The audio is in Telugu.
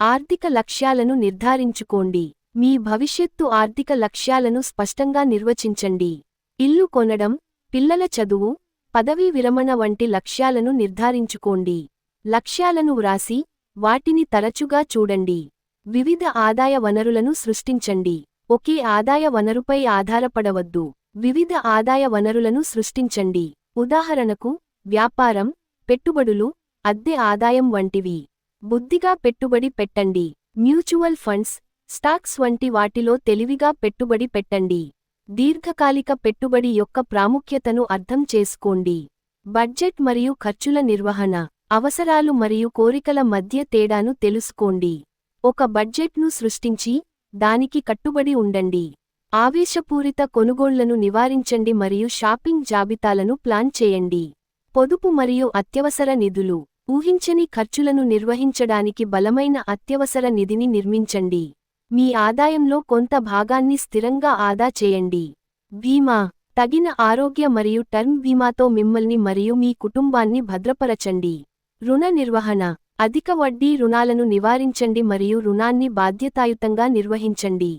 ఆర్థిక లక్ష్యాలను నిర్ధారించుకోండి. మీ భవిష్యత్తు ఆర్థిక లక్ష్యాలను స్పష్టంగా నిర్వచించండి. ఇల్లు కొనడం పిల్లల చదువు పదవీ విరమణ వంటి లక్ష్యాలను నిర్ధారించుకోండి. లక్ష్యాలను వ్రాసి వాటిని తరచుగా చూడండి. వివిధ ఆదాయ వనరులను సృష్టించండి. ఒకే ఆదాయ వనరుపై ఆధారపడవద్దు. వివిధ ఆదాయ వనరులను సృష్టించండి. ఉదాహరణకు వ్యాపారం పెట్టుబడులు అద్దె ఆదాయం వంటివి. బుద్ధిగా పెట్టుబడి పెట్టండి. మ్యూచువల్ ఫండ్స్ స్టాక్స్ వంటి వాటిలో తెలివిగా పెట్టుబడి పెట్టండి. దీర్ఘకాలిక పెట్టుబడి యొక్క ప్రాముఖ్యతను అర్థం చేసుకోండి. బడ్జెట్ మరియు ఖర్చుల నిర్వహణ అవసరాలు మరియు కోరికల మధ్య తేడాను తెలుసుకోండి. ఒక బడ్జెట్ను సృష్టించి దానికి కట్టుబడి ఉండండి. ఆవేశపూరిత కొనుగోళ్ళను నివారించండి మరియు షాపింగ్ జాబితాలను ప్లాన్ చేయండి. పొదుపు మరియు అత్యవసర నిధులు ఊహించని ఖర్చులను నిర్వహించడానికి బలమైన అత్యవసర నిధిని నిర్మించండి. మీ ఆదాయంలో కొంత భాగాన్ని స్థిరంగా ఆదా చేయండి. బీమా తగిన ఆరోగ్య మరియు టర్మ్ బీమాతో మిమ్మల్ని మరియు మీ కుటుంబాన్ని భద్రపరచండి. రుణ నిర్వహణ అధిక వడ్డీ రుణాలను నివారించండి మరియు రుణాన్ని బాధ్యతాయుతంగా నిర్వహించండి.